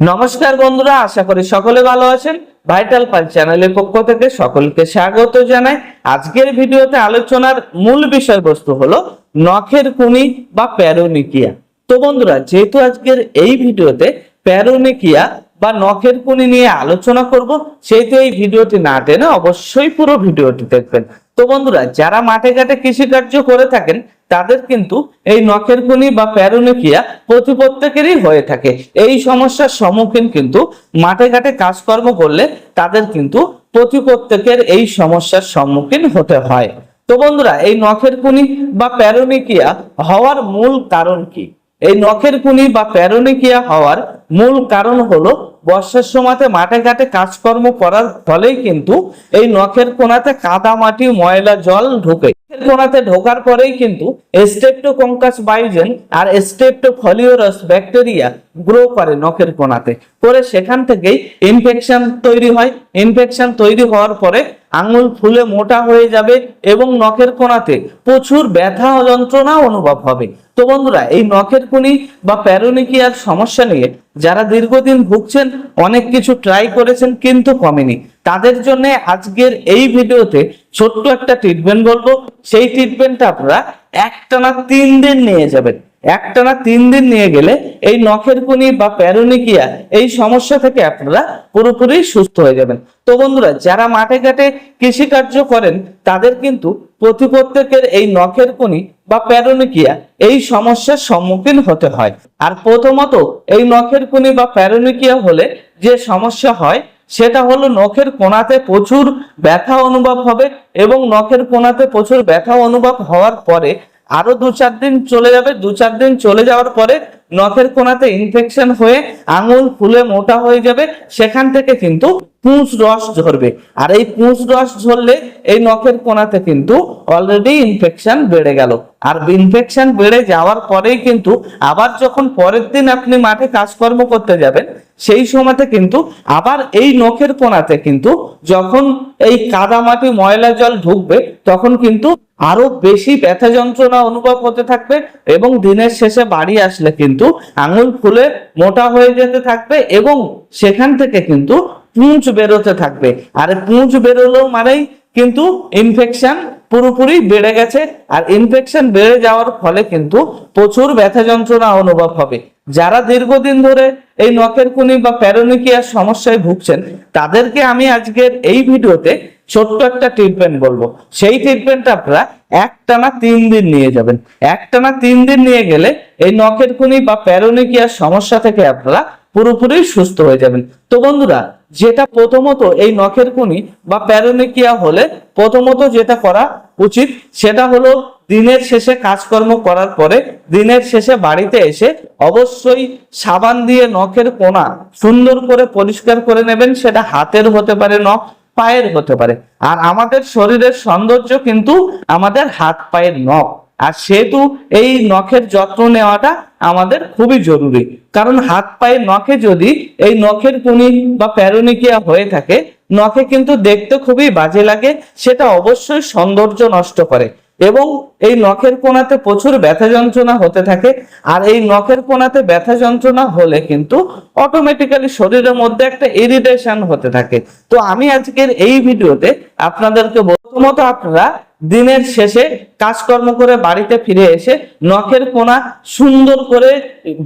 নমস্কার বন্ধুরা, আশা করি সকলে ভালো আছেন। ভাইটাল পাল চ্যানেলের পক্ষ থেকে সকলকে স্বাগত জানাই। আজকের ভিডিওতে আলোচনার মূল বিষয়বস্তু হলো নখের কুনি বা প্যারোনিকিয়া। তো বন্ধুরা, যেহেতু আজকের এই ভিডিওতে প্যারোনিকিয়া বা নখের কুনি নিয়ে আলোচনা করব সেহেতু এই ভিডিওটি না টেনে অবশ্যই পুরো ভিডিওটি দেখবেন। তো বন্ধুরা, যারা মাঠে ঘাটে কৃষিকার্য করে থাকেন, তাদের কিন্তু এই নখের কুনি বা প্যারোনিকিয়া প্রতি প্রত্যেকেরই হয়ে থাকে। এই সমস্যার সম্মুখীন কিন্তু মাঠে ঘাটে কাজকর্ম করলে তাদের কিন্তু প্রতি প্রত্যেকের এই সমস্যার সম্মুখীন হতে হয়। তো বন্ধুরা, এই নখের কুনি বা প্যারোনিকিয়া হওয়ার মূল কারণ কি? এই নখের কুনি বা প্যারোনিকিয়া হওয়ার মূল কারণ হলো বর্ষার সময়তে মাঠে ঘাটে কাজকর্ম করার ফলেই কিন্তু এই নখের কোনাতে কাদা মাটি, ময়লা, জল ঢুকে। কোনাতে ঢোকার পরেই কিন্তু স্টেপটোকঙ্কাস বাইজেন আর স্টেপটোফলিওরাস ব্যাকটেরিয়া গ্রো করে নখের কোনাতে। করে সেখান থেকেই ইনফেকশন তৈরি হয়। ইনফেকশন তৈরি হওয়ার পরে আঙুল ফুলে মোটা হয়ে যাবে এবং নখের কোনাতে প্রচুর ব্যথা ও যন্ত্রণা অনুভব হবে। তো বন্ধুরা, এই নখের কুনি বা প্যারোনিকিয়ার সমস্যা নিয়ে যারা দীর্ঘদিন ভুগছেন, অনেক কিছু ট্রাই করেছেন কিন্তু কমেনি। তাদের জন্য আজকের এই ভিডিওতে ছোট্ট একটা ট্রিটমেন্ট বলব। সেই ট্রিটমেন্টটা আপনারা একটানা তিন দিন নিয়ে যাবেন। একটানা তিন দিন নিয়ে গেলে এই নখের কুনি বা প্যারোনিকিয়া এই সমস্যা থেকে আপনারা পুরোপুরি সুস্থ হয়ে যাবেন। তো বন্ধুরা, যারা মাঠে ঘাটে কৃষিকার্য করেন, তাদের কিন্তু প্রতি এই নখের কুনি বা প্যারোনিকিয়া এই সমস্যার সম্মুখীন হতে হয়। আর প্রথমত, এই নখের কুনি বা প্যারোনিকিয়া হলে যে সমস্যা হয়, সেটা হলো নখের কোনাতে প্রচুর ব্যথা অনুভব হবে এবং নখের কোনাতে প্রচুর ব্যথা অনুভব হওয়ার পরে আরও দু চার দিন চলে যাবে। দু চার দিন চলে যাওয়ার পরে নখের কোনাতে ইনফেকশন হয়ে আঙুল ফুলে মোটা হয়ে যাবে। সেখান থেকে কিন্তু পুঁজ রস ঝরবে। আর এই পুঁজ রস ঝরলে এই নখের কোনাতে কিন্তু অলরেডি ইনফেকশন বেড়ে গেল। আর ইনফেকশন বেড়ে যাওয়ার পরেই কিন্তু আবার যখন পরের দিন আপনি মাঠে কাজকর্ম করতে যাবেন, সেই সময়তে কিন্তু আবার এই নখের কোনাতে কিন্তু যখন এই কাদা মাটি ময়লা জল ঢুকবে, তখন কিন্তু আরও বেশি ব্যথা যন্ত্রণা অনুভব হতে থাকবে এবং দিনের শেষে বাড়ি আসলে কিন্তু আঙুল ফুলে মোটা হয়ে যেতে থাকবে এবং সেখান থেকে কিন্তু পুঁজ বেরোতে থাকবে। আর পুঁজ বেরোলেও মানেই কিন্তু ইনফেকশন পুরোপুরি বেড়ে গেছে, আর ইনফেকশন বেড়ে যাওয়ার ফলে কিন্তু প্রচুর ব্যথা যন্ত্রণা অনুভব হবে। যারা দীর্ঘদিন ধরে এই নখের কুনি বা প্যারোনিকিয়ার সমস্যায় ভুগছেন, তাদেরকে আমি আজকের এই ভিডিওতে ছোট্ট একটা ট্রিটমেন্ট বলব। সেই ট্রিটমেন্টটা আপনারা একটানা তিন দিন নিয়ে যাবেন। একটানা তিন দিন নিয়ে গেলে এই নখের কুনি বা প্যারোনিকিয়ার সমস্যা থেকে আপনারা পুরোপুরি সুস্থ হয়ে যাবেন। তো বন্ধুরা যেটা প্রথমত এই নখের কুনি বা প্যারোনিকিয়া হলে প্রথমত যেটা করা উচিত সেটা হলো দিনের শেষে কাজকর্ম করার পরে দিনের শেষে বাড়িতে এসে অবশ্যই সাবান দিয়ে নখের কোনা সুন্দর করে পরিষ্কার করে নেবেন। সেটা হাতের হতে পারে নখ, পায়ের হতে পারে। আর আমাদের শরীরের সৌন্দর্য কিন্তু আমাদের হাত, পায়ের নখ। আর সেহেতু এই নখের যত্ন নেওয়াটা আমাদের খুবই জরুরি। কারণ হাত পায়ের নখে যদি এই নখের কুনি বা প্যারোনিকিয়া হয়ে থাকে, নখে কিন্তু দেখতে খুবই বাজে লাগে, সেটা অবশ্যই সৌন্দর্য নষ্ট করে। এবং এই নখের কোনাতে প্রচুর ব্যথা যন্ত্রণা হতে থাকে, আর এই নখের কোনাতে ব্যথা যন্ত্রণা হলে কিন্তু অটোমেটিক্যালি শরীরের মধ্যে একটা ইরিটেশন হতে থাকে। তো আমি আজকের এই ভিডিওতে আপনাদেরকে প্রথমত আপনারা দিনের শেষে কাজকর্ম করে বাড়িতে ফিরে এসে নখের কোনা সুন্দর করে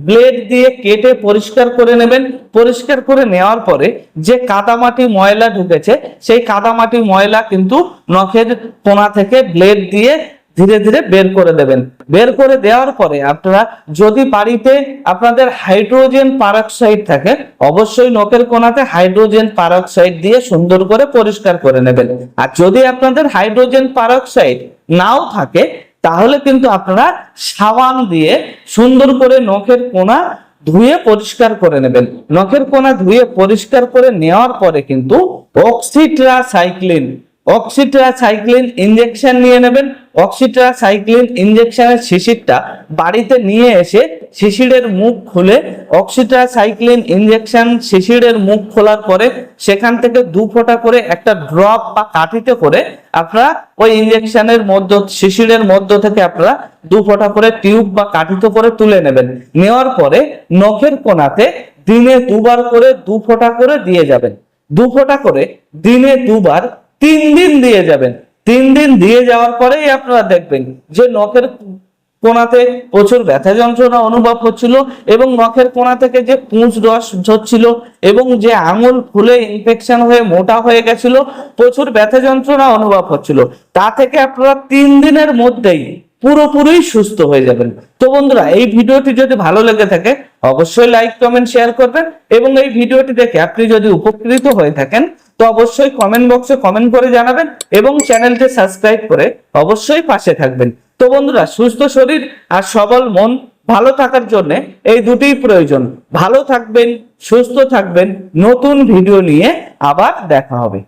ব্লেড দিয়ে কেটে পরিষ্কার করে নেবেন। পরিষ্কার করে নেওয়ার পরে যে কাদামাটি ময়লা ঢুকেছে, সেই কাদামাটি ময়লা কিন্তু নখের কোনা থেকে ব্লেড দিয়ে ধীরে ধীরে বের করে দেবেন। বের করে দেওয়ার পরে আপনারা যদি বাড়িতে আপনাদের হাইড্রোজেন পারক্সাইড থাকে, অবশ্যই নখের কোনাতে হাইড্রোজেন পারক্সাইড দিয়ে সুন্দর করে পরিষ্কার করে নেবেন। আর যদি আপনাদের হাইড্রোজেন পারক্সাইড নাও থাকে, তাহলে কিন্তু আপনারা সাবান দিয়ে সুন্দর করে নখের কোনা ধুয়ে পরিষ্কার করে নেবেন। নখের কোনা ধুয়ে পরিষ্কার করে নেওয়ার পরে কিন্তু অক্সিট্রাসাইক্লিন অক্সিট্রাসাইক্লিন ইনজেকশন নিয়ে নেবেন। অক্সিট্রাসাইক্লিন ইনজেকশনের শিশিরটা বাড়িতে নিয়ে এসে শিশিরের মুখ খুলে অক্সিট্রাসাইক্লিন ইনজেকশন শিশিরের মুখ খোলার পরে সেখান থেকে দু ফোঁটা করে একটা ড্রপ বা কাঠিতে করে আপনারা ওই ইনজেকশনের মধ্য, শিশিরের মধ্য থেকে আপনারা দু ফোঁটা করে টিউব বা কাঠিতে করে তুলে নেবেন। নেওয়ার পরে নখের কোনাতে দিনে দুবার করে দু ফোঁটা করে দিয়ে যাবেন। দু ফোঁটা করে দিনে দুবার তিন দিন দিয়ে যাবেন। তিন দিন দিয়ে যাওয়ার পরেই আপনারা দেখবেন যে নখের কোনাতে প্রচুর ব্যথা যন্ত্রণা অনুভব হচ্ছিল এবং নখের কোনা থেকে যে পুঁজ রস ঝরছিল এবং যে আঙুল ফুলে ইনফেকশন হয়ে মোটা হয়ে গেছিল, প্রচুর ব্যথা যন্ত্রণা অনুভব হচ্ছিল। তা থেকে আপনারা তিন দিনের মধ্যেই পুরোপুরি সুস্থ হয়ে যাবেন। তো বন্ধুরা, এই ভিডিওটি যদি ভালো লেগে থাকে, অবশ্যই লাইক কমেন্ট শেয়ার করবেন এবং এই ভিডিওটি দেখে আপনি যদি উপকৃত হয়ে থাকেন তো অবশ্যই কমেন্ট বক্সে কমেন্ট করে জানাবেন এবং চ্যানেলটি সাবস্ক্রাইব করে অবশ্যই পাশে থাকবেন। তো বন্ধুরা, সুস্থ শরীর আর সবল মন ভালো থাকার জন্য এই দুটিই প্রয়োজন। ভালো থাকবেন, সুস্থ থাকবেন। নতুন ভিডিও নিয়ে আবার দেখা হবে।